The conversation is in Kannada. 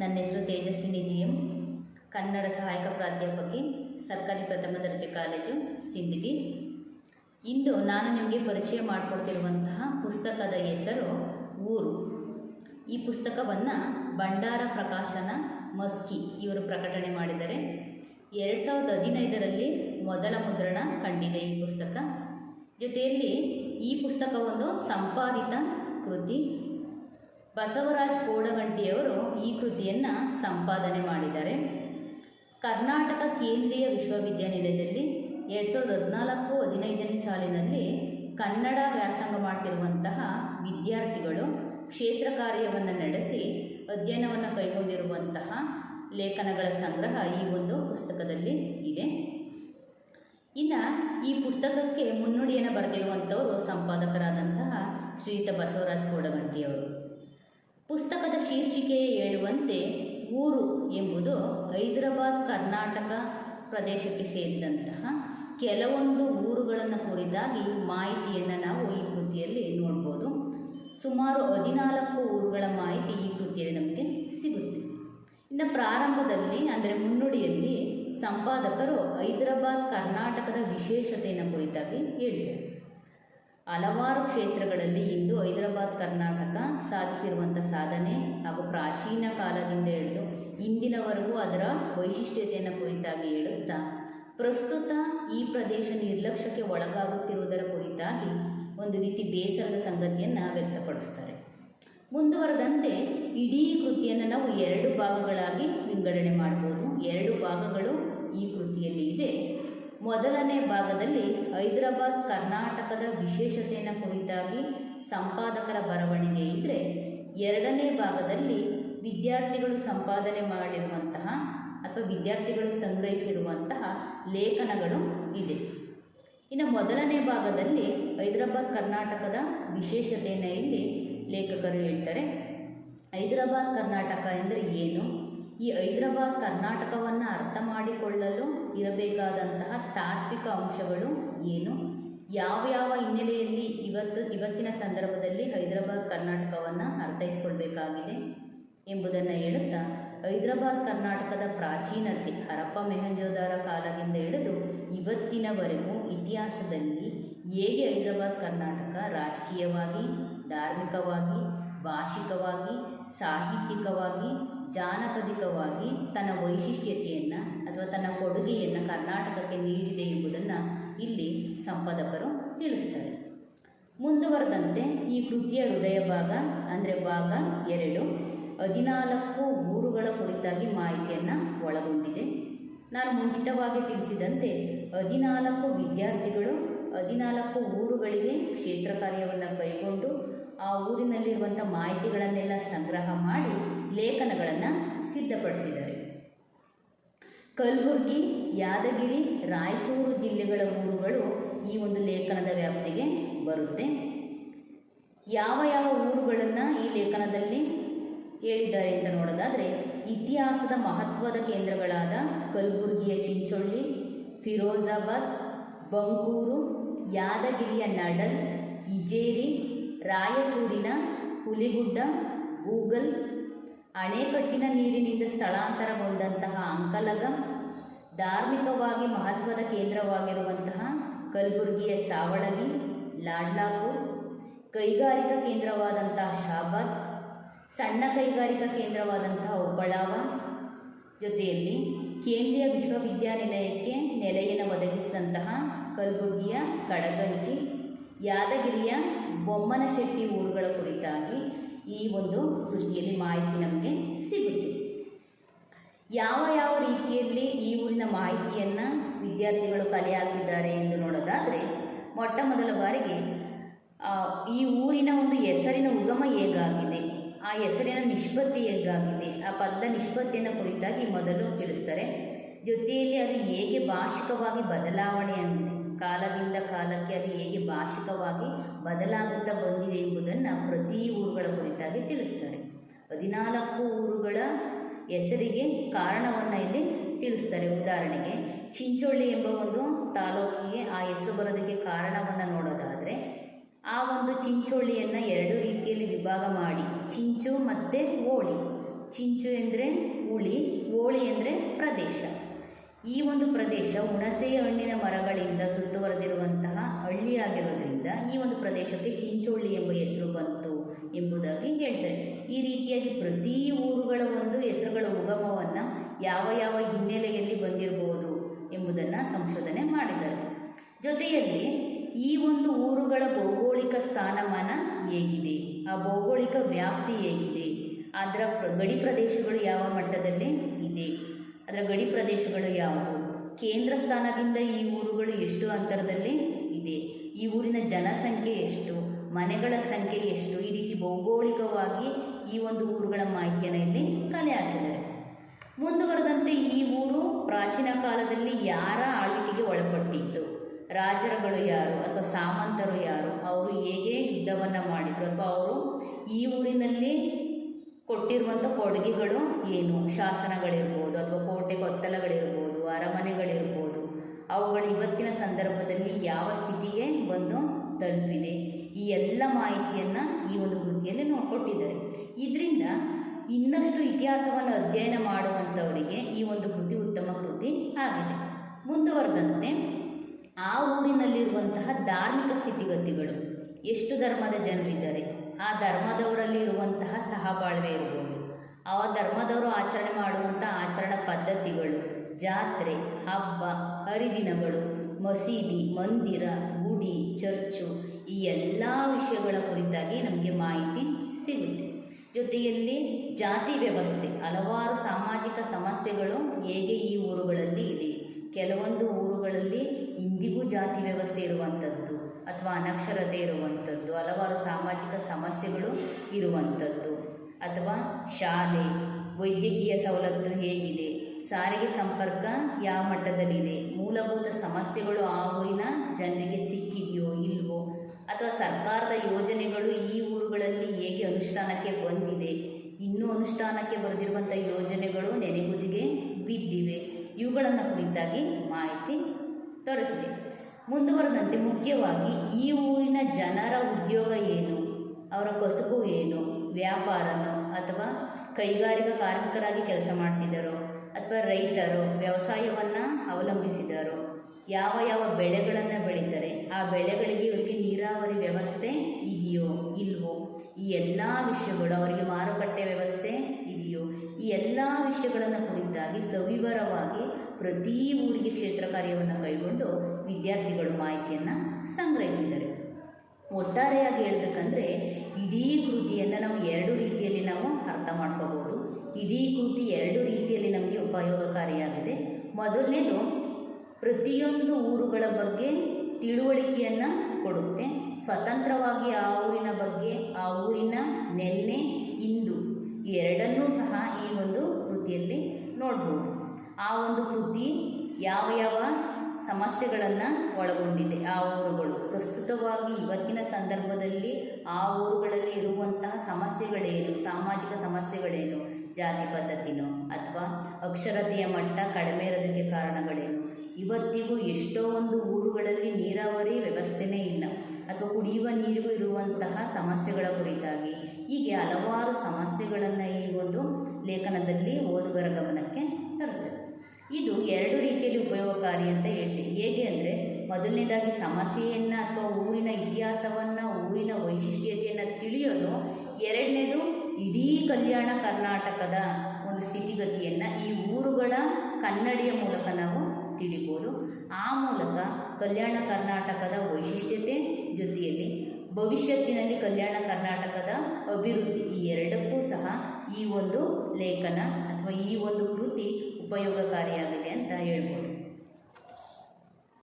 ನನ್ನ ಹೆಸರು ತೇಜಸ್ವಿನಿ ಜಿ ಎಂ ಕನ್ನಡ ಸಹಾಯಕ ಪ್ರಾಧ್ಯಾಪಕಿ, ಸರ್ಕಾರಿ ಪ್ರಥಮ ದರ್ಜೆ ಕಾಲೇಜು, ಸಿಂದಗಿ. ಇಂದು ನಾನು ನಿಮಗೆ ಪರಿಚಯ ಮಾಡಿಕೊಡ್ತಿರುವಂತಹ ಪುಸ್ತಕದ ಹೆಸರು ಊರು. ಈ ಪುಸ್ತಕವನ್ನು ಭಂಡಾರ ಪ್ರಕಾಶನ ಮಸ್ಕಿ ಇವರು ಪ್ರಕಟಣೆ ಮಾಡಿದ್ದಾರೆ. ಎರಡು ಸಾವಿರದ ಹದಿನೈದರಲ್ಲಿ ಮೊದಲ ಮುದ್ರಣ ಕಂಡಿದೆ ಈ ಪುಸ್ತಕ. ಜೊತೆಯಲ್ಲಿ ಈ ಪುಸ್ತಕ ಒಂದು ಸಂಪಾದಿತ ಕೃತಿ ಬಸವರಾಜ್ ಕೋಡಗಂಟಿಯವರು ಈ ಕೃತಿಯನ್ನು ಸಂಪಾದನೆ ಮಾಡಿದ್ದಾರೆ. ಕರ್ನಾಟಕ ಕೇಂದ್ರೀಯ ವಿಶ್ವವಿದ್ಯಾನಿಲಯದಲ್ಲಿ ಎರಡು ಸಾವಿರದ ಹದಿನಾಲ್ಕು ಹದಿನೈದನೇ ಸಾಲಿನಲ್ಲಿ ಕನ್ನಡ ವ್ಯಾಸಂಗ ಮಾಡ್ತಿರುವಂತಹ ವಿದ್ಯಾರ್ಥಿಗಳು ಕ್ಷೇತ್ರ ಕಾರ್ಯವನ್ನು ನಡೆಸಿ ಅಧ್ಯಯನವನ್ನು ಕೈಗೊಂಡಿರುವಂತಹ ಲೇಖನಗಳ ಸಂಗ್ರಹ ಈ ಒಂದು ಪುಸ್ತಕದಲ್ಲಿ ಇದೆ. ಇನ್ನು ಈ ಪುಸ್ತಕಕ್ಕೆ ಮುನ್ನುಡಿಯನ್ನು ಬರೆದಿರುವಂಥವರು ಸಂಪಾದಕರಾದಂತಹ ಶ್ರೀಯುತ ಬಸವರಾಜ್ ಕೋಡಗಂಟಿಯವರು. ಪುಸ್ತಕದ ಶೀರ್ಷಿಕೆ ಹೇಳುವಂತೆ ಊರು ಎಂಬುದು ಹೈದರಾಬಾದ್ ಕರ್ನಾಟಕ ಪ್ರದೇಶಕ್ಕೆ ಸೇರಿದಂತಹ ಕೆಲವೊಂದು ಊರುಗಳನ್ನು ಕುರಿತಾಗಿ ಮಾಹಿತಿಯನ್ನು ನಾವು ಈ ಕೃತಿಯಲ್ಲಿ ನೋಡ್ಬೋದು. ಸುಮಾರು ಹದಿನಾಲ್ಕು ಊರುಗಳ ಮಾಹಿತಿ ಈ ಕೃತಿಯಲ್ಲಿ ನಮಗೆ ಸಿಗುತ್ತೆ. ಇನ್ನು ಪ್ರಾರಂಭದಲ್ಲಿ ಅಂದರೆ ಮುನ್ನುಡಿಯಲ್ಲಿ ಸಂಪಾದಕರು ಹೈದರಾಬಾದ್ ಕರ್ನಾಟಕದ ವಿಶೇಷತೆಯನ್ನು ಕುರಿತಾಗಿ ಹೇಳಿದ್ದಾರೆ ಹಲವಾರು ಕ್ಷೇತ್ರಗಳಲ್ಲಿ ಇಂದು ಹೈದರಾಬಾದ್ ಕರ್ನಾಟಕ ಸಾಧಿಸಿರುವಂಥ ಸಾಧನೆ ಹಾಗೂ ಪ್ರಾಚೀನ ಕಾಲದಿಂದ ಹಿಡಿದು ಇಂದಿನವರೆಗೂ ಅದರ ವೈಶಿಷ್ಟ್ಯತೆಯನ್ನು ಕುರಿತಾಗಿ ಹೇಳುತ್ತಾ, ಪ್ರಸ್ತುತ ಈ ಪ್ರದೇಶ ನಿರ್ಲಕ್ಷ್ಯಕ್ಕೆ ಒಳಗಾಗುತ್ತಿರುವುದರ ಕುರಿತಾಗಿ ಒಂದು ರೀತಿ ಬೇಸರದ ಸಂಗತಿಯನ್ನು ವ್ಯಕ್ತಪಡಿಸ್ತಾರೆ. ಮುಂದುವರೆದಂತೆ ಇಡೀ ಕೃತಿಯನ್ನು ನಾವು ಎರಡು ಭಾಗಗಳಾಗಿ ವಿಂಗಡಣೆ ಮಾಡ್ಬೋದು. ಎರಡು ಭಾಗಗಳು ಈ ಕೃತಿಯಲ್ಲಿ ಇದೆ. ಮೊದಲನೇ ಭಾಗದಲ್ಲಿ ಹೈದರಾಬಾದ್ ಕರ್ನಾಟಕದ ವಿಶೇಷತೆಯನ್ನು ಕುರಿತಾಗಿ ಸಂಪಾದಕರ ಬರವಣಿಗೆ ಇದ್ದರೆ ಎರಡನೇ ಭಾಗದಲ್ಲಿ ವಿದ್ಯಾರ್ಥಿಗಳು ಸಂಪಾದನೆ ಮಾಡಿರುವಂತಹ ಅಥವಾ ವಿದ್ಯಾರ್ಥಿಗಳು ಸಂಗ್ರಹಿಸಿರುವಂತಹ ಲೇಖನಗಳು ಇದೆ. ಇನ್ನು ಮೊದಲನೇ ಭಾಗದಲ್ಲಿ ಹೈದರಾಬಾದ್ ಕರ್ನಾಟಕದ ವಿಶೇಷತೆಯನ್ನು ಇಲ್ಲಿ ಲೇಖಕರು ಹೇಳ್ತಾರೆ. ಹೈದರಾಬಾದ್ ಕರ್ನಾಟಕ ಎಂದರೆ ಏನು? ಈ ಹೈದರಾಬಾದ್ ಕರ್ನಾಟಕವನ್ನು ಅರ್ಥ ಮಾಡಿಕೊಳ್ಳಲು ಇರಬೇಕಾದಂತಹ ತಾತ್ವಿಕ ಅಂಶಗಳು ಏನು? ಯಾವ ಯಾವ ಹಿನ್ನೆಲೆಯಲ್ಲಿ ಇವತ್ತು, ಇವತ್ತಿನ ಸಂದರ್ಭದಲ್ಲಿ ಹೈದರಾಬಾದ್ ಕರ್ನಾಟಕವನ್ನು ಅರ್ಥೈಸ್ಕೊಳ್ಬೇಕಾಗಿದೆ ಎಂಬುದನ್ನು ಹೇಳುತ್ತಾ, ಹೈದರಾಬಾದ್ ಕರ್ನಾಟಕದ ಪ್ರಾಚೀನತೆ ಹರಪ್ಪ ಮೆಹಂಜೋದಾರ ಕಾಲದಿಂದ ಹಿಡಿದು ಇವತ್ತಿನವರೆಗೂ ಇತಿಹಾಸದಲ್ಲಿ ಹೇಗೆ ಹೈದರಾಬಾದ್ ಕರ್ನಾಟಕ ರಾಜಕೀಯವಾಗಿ, ಧಾರ್ಮಿಕವಾಗಿ, ಭಾಷಿಕವಾಗಿ, ಸಾಹಿತ್ಯಿಕವಾಗಿ, ಜಾನಪದಿಕವಾಗಿ ತನ್ನ ವೈಶಿಷ್ಟ್ಯತೆಯನ್ನು ಅಥವಾ ತನ್ನ ಕೊಡುಗೆಯನ್ನು ಕರ್ನಾಟಕಕ್ಕೆ ನೀಡಿದೆ ಎಂಬುದನ್ನು ಇಲ್ಲಿ ಸಂಪಾದಕರು ತಿಳಿಸ್ತಾರೆ. ಮುಂದುವರೆದಂತೆ ಈ ಕೃತಿಯ ಹೃದಯ ಭಾಗ, ಅಂದರೆ ಭಾಗ ಎರಡು, ಹದಿನಾಲ್ಕು ಊರುಗಳ ಕುರಿತಾಗಿ ಮಾಹಿತಿಯನ್ನು ಒಳಗೊಂಡಿದೆ. ನಾನು ಮುಂಚಿತವಾಗಿ ತಿಳಿಸಿದಂತೆ ಹದಿನಾಲ್ಕು ವಿದ್ಯಾರ್ಥಿಗಳು ಹದಿನಾಲ್ಕು ಊರುಗಳಿಗೆ ಕ್ಷೇತ್ರ ಕಾರ್ಯವನ್ನು ಕೈಗೊಂಡು ಆ ಊರಿನಲ್ಲಿರುವಂಥ ಮಾಹಿತಿಗಳನ್ನೆಲ್ಲ ಸಂಗ್ರಹ ಮಾಡಿ ಲೇಖನಗಳನ್ನು ಸಿದ್ಧಪಡಿಸಿದ್ದಾರೆ. ಕಲಬುರಗಿ, ಯಾದಗಿರಿ, ರಾಯಚೂರು ಜಿಲ್ಲೆಗಳ ಊರುಗಳು ಈ ಒಂದು ಲೇಖನದ ವ್ಯಾಪ್ತಿಗೆ ಬರುತ್ತೆ. ಯಾವ ಯಾವ ಊರುಗಳನ್ನು ಈ ಲೇಖನದಲ್ಲಿ ಹೇಳಿದ್ದಾರೆ ಅಂತ ನೋಡೋದಾದರೆ, ಇತಿಹಾಸದ ಮಹತ್ವದ ಕೇಂದ್ರಗಳಾದ ಕಲಬುರಗಿಯ ಚಿಂಚೋಳ್ಳಿ, ಫಿರೋಜಾಬಾದ್ ಬಂಗೂರು ಯಾದಗಿರಿಯ ನಡಲ್, ಇಜೇರಿ, ರಾಯಚೂರಿನ ಹುಲಿಗುಡ್ಡ, ಗೂಗಲ್ ಅಣೆಕಟ್ಟಿನ ನೀರಿನಿಂದ ಸ್ಥಳಾಂತರಗೊಂಡಂತಹ ಅಂಕಲಗಂ ಧಾರ್ಮಿಕವಾಗಿ ಮಹತ್ವದ ಕೇಂದ್ರವಾಗಿರುವಂತಹ ಕಲಬುರಗಿಯ ಸಾವಳಗಿ, ಲಾಡ್ಲಾಪುರ್, ಕೈಗಾರಿಕಾ ಕೇಂದ್ರವಾದಂತಹ ಶಾಬಾದ್, ಸಣ್ಣ ಕೈಗಾರಿಕಾ ಕೇಂದ್ರವಾದಂತಹ ಉಬ್ಬಳಾವ ಜೊತೆಯಲ್ಲಿ ಕೇಂದ್ರೀಯ ವಿಶ್ವವಿದ್ಯಾನಿಲಯಕ್ಕೆ ನೆಲೆಯನ್ನು ಒದಗಿಸಿದಂತಹ ಕಲಬುರಗಿಯ ಕಡಗಂಜಿ ಯಾದಗಿರಿಯ ಬೊಮ್ಮನಶೆಟ್ಟಿ ಊರುಗಳ ಕುರಿತಾಗಿ ಈ ಒಂದು ಕೃತಿಯಲ್ಲಿ ಮಾಹಿತಿ ನಮಗೆ ಸಿಗುತ್ತೆ. ಯಾವ ಯಾವ ರೀತಿಯಲ್ಲಿ ಈ ಊರಿನ ಮಾಹಿತಿಯನ್ನು ವಿದ್ಯಾರ್ಥಿಗಳು ಕಲೆ ಹಾಕಿದ್ದಾರೆ ಎಂದು ನೋಡೋದಾದರೆ, ಮೊಟ್ಟ ಮೊದಲ ಬಾರಿಗೆ ಈ ಊರಿನ ಒಂದು ಹೆಸರಿನ ಉಗಮ ಹೇಗಾಗಿದೆ? ಆ ಹೆಸರಿನ ನಿಷ್ಪತ್ತಿ ಹೇಗಾಗಿದೆ? ಆ ಪದದ ನಿಷ್ಪತ್ತಿಯನ್ನು ಕುರಿತಾಗಿ ಮೊದಲು ತಿಳಿಸ್ತಾರೆ. ಜೊತೆಯಲ್ಲಿ ಅದು ಹೇಗೆ ಭಾಷಿಕವಾಗಿ ಬದಲಾವಣೆ ಅಂದಿದೆ? ಕಾಲದಿಂದ ಕಾಲಕ್ಕೆ ಅದು ಹೇಗೆ ಭಾಷಿಕವಾಗಿ ಬದಲಾಗುತ್ತಾ ಬಂದಿದೆ ಎಂಬುದನ್ನು ಪ್ರತಿ ಊರುಗಳ ಕುರಿತಾಗಿ ತಿಳಿಸ್ತಾರೆ. ಹದಿನಾಲ್ಕು ಊರುಗಳ ಹೆಸರಿಗೆ ಕಾರಣವನ್ನು ಇಲ್ಲಿ ತಿಳಿಸ್ತಾರೆ. ಉದಾಹರಣೆಗೆ ಚಿಂಚೋಳಿ ಎಂಬ ಒಂದು ತಾಲೂಕಿಗೆ ಆ ಹೆಸರು ಬರೋದಕ್ಕೆ ಕಾರಣವನ್ನು ನೋಡೋದಾದರೆ, ಆ ಒಂದು ಚಿಂಚೋಳಿಯನ್ನು ಎರಡು ರೀತಿಯಲ್ಲಿ ವಿಭಾಗ ಮಾಡಿ, ಚಿಂಚು ಮತ್ತು ಹೋಳಿ ಚಿಂಚು ಎಂದರೆ ಹುಳಿ ಓಳಿ ಎಂದರೆ ಪ್ರದೇಶ. ಈ ಒಂದು ಪ್ರದೇಶ ಹುಣಸೆ ಹಣ್ಣಿನ ಮರಗಳಿಂದ ಸುತ್ತುವರೆದಿರುವಂತಹ ಹಳ್ಳಿಯಾಗಿರೋದ್ರಿಂದ ಈ ಒಂದು ಪ್ರದೇಶಕ್ಕೆ ಚಿಂಚೋಳಿ ಎಂಬ ಹೆಸರು ಬಂತು ಎಂಬುದಾಗಿ ಹೇಳ್ತಾರೆ. ಈ ರೀತಿಯಾಗಿ ಪ್ರತಿ ಊರುಗಳ ಒಂದು ಹೆಸರುಗಳ ಉಗಮವನ್ನು ಯಾವ ಯಾವ ಹಿನ್ನೆಲೆಯಲ್ಲಿ ಬಂದಿರಬಹುದು ಎಂಬುದನ್ನು ಸಂಶೋಧನೆ ಮಾಡಿದ್ದಾರೆ. ಜೊತೆಯಲ್ಲಿ ಈ ಒಂದು ಊರುಗಳ ಭೌಗೋಳಿಕ ಸ್ಥಾನಮಾನ ಹೇಗಿದೆ? ಆ ಭೌಗೋಳಿಕ ವ್ಯಾಪ್ತಿ ಹೇಗಿದೆ? ಅದರ ಗಡಿ ಪ್ರದೇಶಗಳು ಯಾವ ಮಟ್ಟದಲ್ಲಿ ಇದೆ? ಅದರ ಗಡಿ ಪ್ರದೇಶಗಳು ಯಾವುದು? ಕೇಂದ್ರ ಸ್ಥಾನದಿಂದ ಈ ಊರುಗಳು ಎಷ್ಟು ಅಂತರದಲ್ಲಿ ಇದೆ? ಈ ಊರಿನ ಜನಸಂಖ್ಯೆ ಎಷ್ಟು? ಮನೆಗಳ ಸಂಖ್ಯೆ ಎಷ್ಟು? ಈ ರೀತಿ ಭೌಗೋಳಿಕವಾಗಿ ಈ ಒಂದು ಊರುಗಳ ಮಾಹಿತಿಯನ್ನು ಇಲ್ಲಿ ಕಲೆ ಹಾಕಿದ್ದಾರೆ. ಮುಂದುವರೆದಂತೆ ಈ ಊರು ಪ್ರಾಚೀನ ಕಾಲದಲ್ಲಿ ಯಾರ ಆಳ್ವಿಕೆಗೆ ಒಳಪಟ್ಟಿತ್ತು? ರಾಜರುಗಳು ಯಾರು ಅಥವಾ ಸಾಮಂತರು ಯಾರು? ಅವರು ಹೇಗೆ ಯುದ್ಧವನ್ನು ಮಾಡಿದರು? ಅಥವಾ ಅವರು ಈ ಊರಿನಲ್ಲಿ ಕೊಟ್ಟಿರುವಂಥ ಕೊಡುಗೆಗಳು ಏನು? ಶಾಸನಗಳಿರ್ಬೋದು ಅಥವಾ ಕೋಟೆ ಕೊತ್ತಲಗಳಿರ್ಬೋದು ಅರಮನೆಗಳಿರ್ಬೋದು, ಅವುಗಳು ಇವತ್ತಿನ ಸಂದರ್ಭದಲ್ಲಿ ಯಾವ ಸ್ಥಿತಿಗೆ ಬಂದು ತಲುಪಿದೆ? ಈ ಎಲ್ಲ ಮಾಹಿತಿಯನ್ನು ಈ ಒಂದು ಕೃತಿಯಲ್ಲಿ ನೋಡ್ಕೊಟ್ಟಿದ್ದಾರೆ. ಇದರಿಂದ ಇನ್ನಷ್ಟು ಇತಿಹಾಸವನ್ನು ಅಧ್ಯಯನ ಮಾಡುವಂಥವರಿಗೆ ಈ ಒಂದು ಕೃತಿ ಉತ್ತಮ ಕೃತಿ ಆಗಿದೆ. ಮುಂದುವರೆದಂತೆ, ಆ ಊರಿನಲ್ಲಿರುವಂತಹ ಧಾರ್ಮಿಕ ಸ್ಥಿತಿಗತಿಗಳು. ಎಷ್ಟು ಧರ್ಮದ ಜನರಿದ್ದಾರೆ? ಆ ಧರ್ಮದವರಲ್ಲಿ ಇರುವಂತಹ ಸಹಬಾಳ್ವೆ ಇರ್ಬೋದು. ಆ ಧರ್ಮದವರು ಆಚರಣೆ ಮಾಡುವಂಥ ಆಚರಣಾ ಪದ್ಧತಿಗಳು ಜಾತ್ರೆ, ಹಬ್ಬ, ಹರಿದಿನಗಳು, ಮಸೀದಿ, ಮಂದಿರ, ಗುಡಿ, ಚರ್ಚು ಈ ಎಲ್ಲ ವಿಷಯಗಳ ಕುರಿತಾಗಿ ನಮಗೆ ಮಾಹಿತಿ ಸಿಗುತ್ತೆ. ಜೊತೆಯಲ್ಲಿ ಜಾತಿ ವ್ಯವಸ್ಥೆ, ಹಲವಾರು ಸಾಮಾಜಿಕ ಸಮಸ್ಯೆಗಳು ಹೇಗೆ ಈ ಊರುಗಳಲ್ಲಿ ಇದೆ. ಕೆಲವೊಂದು ಊರುಗಳಲ್ಲಿ ಇಂದಿಗೂ ಜಾತಿ ವ್ಯವಸ್ಥೆ ಇರುವಂಥದ್ದು ಅಥವಾ ಅನಕ್ಷರತೆ ಇರುವಂಥದ್ದು, ಹಲವಾರು ಸಾಮಾಜಿಕ ಸಮಸ್ಯೆಗಳು ಇರುವಂಥದ್ದು. ಅಥವಾ ಶಾಲೆ, ವೈದ್ಯಕೀಯ ಸವಲತ್ತು ಹೇಗಿದೆ, ಸಾರಿಗೆ ಸಂಪರ್ಕ ಯಾವ ಮಟ್ಟದಲ್ಲಿದೆ, ಮೂಲಭೂತ ಸಮಸ್ಯೆಗಳು ಆ ಊರಿನ ಜನರಿಗೆ ಸಿಕ್ಕಿದೆಯೋ ಇಲ್ವೋ, ಅಥವಾ ಸರ್ಕಾರದ ಯೋಜನೆಗಳು ಈ ಊರುಗಳಲ್ಲಿ ಹೇಗೆ ಅನುಷ್ಠಾನಕ್ಕೆ ಬಂದಿದೆ, ಇನ್ನೂ ಅನುಷ್ಠಾನಕ್ಕೆ ಬರೆದಿರುವಂಥ ಯೋಜನೆಗಳು ನೆನೆಗುದಿಗೆ ಬಿದ್ದಿವೆ. ಇವುಗಳನ್ನು ಕುರಿತಾಗಿ ಮಾಹಿತಿ ದೊರೆತಿದೆ. ಮುಂದುವರೆದಂತೆ ಮುಖ್ಯವಾಗಿ ಈ ಊರಿನ ಜನರ ಉದ್ಯೋಗ ಏನು? ಅವರ ಕಸುಬು ಏನು? ವ್ಯಾಪಾರನೋ ಅಥವಾ ಕೈಗಾರಿಕಾ ಕಾರ್ಮಿಕರಾಗಿ ಕೆಲಸ ಮಾಡ್ತಿದ್ದಾರೋ? ಅಥವಾ ರೈತರು ವ್ಯವಸಾಯವನ್ನು ಅವಲಂಬಿಸಿದಾರೋ ಯಾವ ಯಾವ ಬೆಳೆಗಳನ್ನು ಬೆಳೀತಾರೆ? ಆ ಬೆಳೆಗಳಿಗೆ ಇವರಿಗೆ ನೀರಾವರಿ ವ್ಯವಸ್ಥೆ ಇದೆಯೋ ಇಲ್ವೋ? ಈ ಎಲ್ಲ ವಿಷಯಗಳು ಅವರಿಗೆ ಮಾರುಕಟ್ಟೆ ವ್ಯವಸ್ಥೆ ಇದೆಯೋ? ಈ ಎಲ್ಲ ವಿಷಯಗಳನ್ನು ಕುರಿತಾಗಿ ಸವಿವರವಾಗಿ ಪ್ರತಿ ಊರಿಗೆ ಕ್ಷೇತ್ರ ಕಾರ್ಯವನ್ನು ಕೈಗೊಂಡು ವಿದ್ಯಾರ್ಥಿಗಳು ಮಾಹಿತಿಯನ್ನು ಸಂಗ್ರಹಿಸಿದ್ದಾರೆ. ಒಟ್ಟಾರೆಯಾಗಿ ಹೇಳಬೇಕಂದ್ರೆ, ಇಡೀ ಕೃತಿಯನ್ನು ನಾವು ಎರಡು ರೀತಿಯಲ್ಲಿ ನಾವು ಅರ್ಥ ಮಾಡ್ಕೋಬೋದು. ಇಡೀ ಕೃತಿ ಎರಡು ರೀತಿಯಲ್ಲಿ ನಮಗೆ ಉಪಯೋಗಕಾರಿಯಾಗಿದೆ. ಮೊದಲನೇದು, ಪ್ರತಿಯೊಂದು ಊರುಗಳ ಬಗ್ಗೆ ತಿಳುವಳಿಕೆಯನ್ನು ಕೊಡುತ್ತೆ. ಸ್ವತಂತ್ರವಾಗಿ ಆ ಊರಿನ ಬಗ್ಗೆ, ಆ ಊರಿನ ನೆನ್ನೆ, ಇಂದು ಎರಡನ್ನೂ ಸಹ ಈ ಒಂದು ಕೃತಿಯಲ್ಲಿ ನೋಡ್ಬೋದು. ಆ ಒಂದು ಕೃತಿ ಯಾವ ಯಾವ ಸಮಸ್ಯೆಗಳನ್ನು ಒಳಗೊಂಡಿದೆ. ಆ ಊರುಗಳು. ಪ್ರಸ್ತುತವಾಗಿ ಇವತ್ತಿನ ಸಂದರ್ಭದಲ್ಲಿ ಆ ಊರುಗಳಲ್ಲಿ ಇರುವಂತಹ ಸಮಸ್ಯೆಗಳೇನು? ಸಾಮಾಜಿಕ ಸಮಸ್ಯೆಗಳೇನು? ಜಾತಿ ಪದ್ಧತಿನೋ? ಅಥವಾ ಅಕ್ಷರತೆಯ ಮಟ್ಟ ಕಡಿಮೆ ಇರೋದಕ್ಕೆ ಕಾರಣಗಳೇನು? ಇವತ್ತಿಗೂ ಎಷ್ಟೋ ಒಂದು ಊರುಗಳಲ್ಲಿ ನೀರಾವರಿ ವ್ಯವಸ್ಥೆನೇ ಇಲ್ಲ. ಅಥವಾ ಕುಡಿಯುವ ನೀರಿಗೂ ಇರುವಂತಹ ಸಮಸ್ಯೆಗಳ ಕುರಿತಾಗಿ ಹೀಗೆ ಹಲವಾರು ಸಮಸ್ಯೆಗಳನ್ನು ಈ ಒಂದು ಲೇಖನದಲ್ಲಿ ಓದುಗರ ತರುತ್ತದೆ ಇದು ಎರಡು ರೀತಿಯಲ್ಲಿ ಉಪಯೋಗಕಾರಿ ಅಂತ ಹೇಳ್ತೀವಿ. ಹೇಗೆ ಅಂದರೆ ಮೊದಲನೇದಾಗಿ ಸಮಸ್ಯೆಯನ್ನು ಅಥವಾ ಊರಿನ ಇತಿಹಾಸವನ್ನು, ಊರಿನ ವೈಶಿಷ್ಟ್ಯತೆಯನ್ನು ತಿಳಿಯೋದು, ಎರಡನೇದು ಇಡೀ ಕಲ್ಯಾಣ ಕರ್ನಾಟಕದ ಒಂದು ಸ್ಥಿತಿಗತಿಯನ್ನು ಈ ಊರುಗಳ ಕನ್ನಡಿಯ ಮೂಲಕ ನಾವು ತಿಳಿಬೋದು. ಆ ಮೂಲಕ ಕಲ್ಯಾಣ ಕರ್ನಾಟಕದ ವೈಶಿಷ್ಟ್ಯತೆ ಜೊತೆಯಲ್ಲಿ ಭವಿಷ್ಯತ್ತಿನಲ್ಲಿ ಕಲ್ಯಾಣ ಕರ್ನಾಟಕದ ಅಭಿವೃದ್ಧಿ ಈ ಎರಡಕ್ಕೂ ಸಹ ಈ ಒಂದು ಲೇಖನ ಅಥವಾ ಈ ಒಂದು ಕೃತಿ ಉಪಯೋಗಕಾರಿಯಾಗಿದೆ ಅಂತ ಹೇಳ್ಬೋದು.